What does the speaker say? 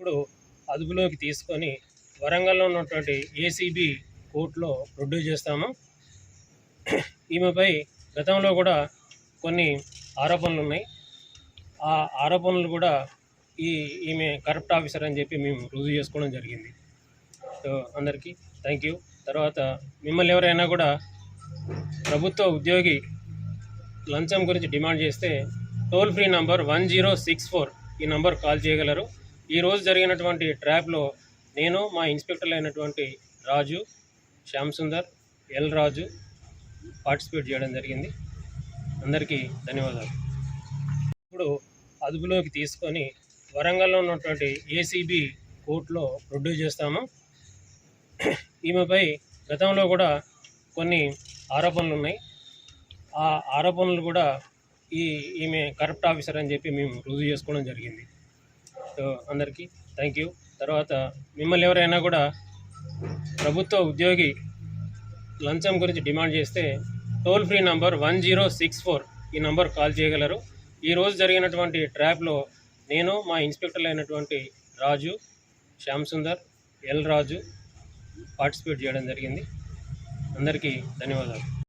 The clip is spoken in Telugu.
ఇప్పుడు అదుపులోకి తీసుకొని వరంగల్లో ఉన్నటువంటి ఏసీబీ కోర్టులో ప్రొడ్యూస్ చేస్తాము. ఈమెపై గతంలో కూడా కొన్ని ఆరోపణలు ఉన్నాయి. ఆ ఆరోపణలు కూడా ఈ ఈమె కరప్ట్ ఆఫీసర్ అని చెప్పి మేము రుజువు చేసుకోవడం జరిగింది. సో అందరికీ థ్యాంక్ యూ. తర్వాత మిమ్మల్ని ఎవరైనా కూడా ప్రభుత్వ ఉద్యోగి లంచం గురించి డిమాండ్ చేస్తే toll free number one zero six four ఈ నంబర్ కాల్ చేయగలరు. ఈరోజు జరిగినటువంటి ట్రాప్లో నేను మా ఇన్స్పెక్టర్లు అయినటువంటి రాజు శ్యామ్ సుందర్ ఎల్ రాజు పార్టిసిపేట్ చేయడం జరిగింది. అందరికీ ధన్యవాదాలు. ఇప్పుడు అదుపులోకి తీసుకొని వరంగల్లో ఉన్నటువంటి ఏసీబీ కోర్టులో ప్రొడ్యూస్ చేస్తాము. ఈమెపై గతంలో కూడా కొన్ని ఆరోపణలు ఉన్నాయి. ఆ ఆరోపణలు కూడా ఈ ఈమె కరప్ట్ ఆఫీసర్ అని చెప్పి మేము రుజువు చేసుకోవడం జరిగింది. అందరికీ థ్యాంక్ యూ తర్వాత మిమ్మల్ని ఎవరైనా కూడా ప్రభుత్వ ఉద్యోగి లంచం గురించి డిమాండ్ చేస్తే toll free number one zero six four ఈ నంబర్ కాల్ చేయగలరు. ఈరోజు జరిగినటువంటి ట్రాప్లో నేను మా ఇన్స్పెక్టర్లు అయినటువంటి రాజు శ్యామ్ సుందర్ ఎల్ రాజు పార్టిసిపేట్ చేయడం జరిగింది. అందరికీ ధన్యవాదాలు.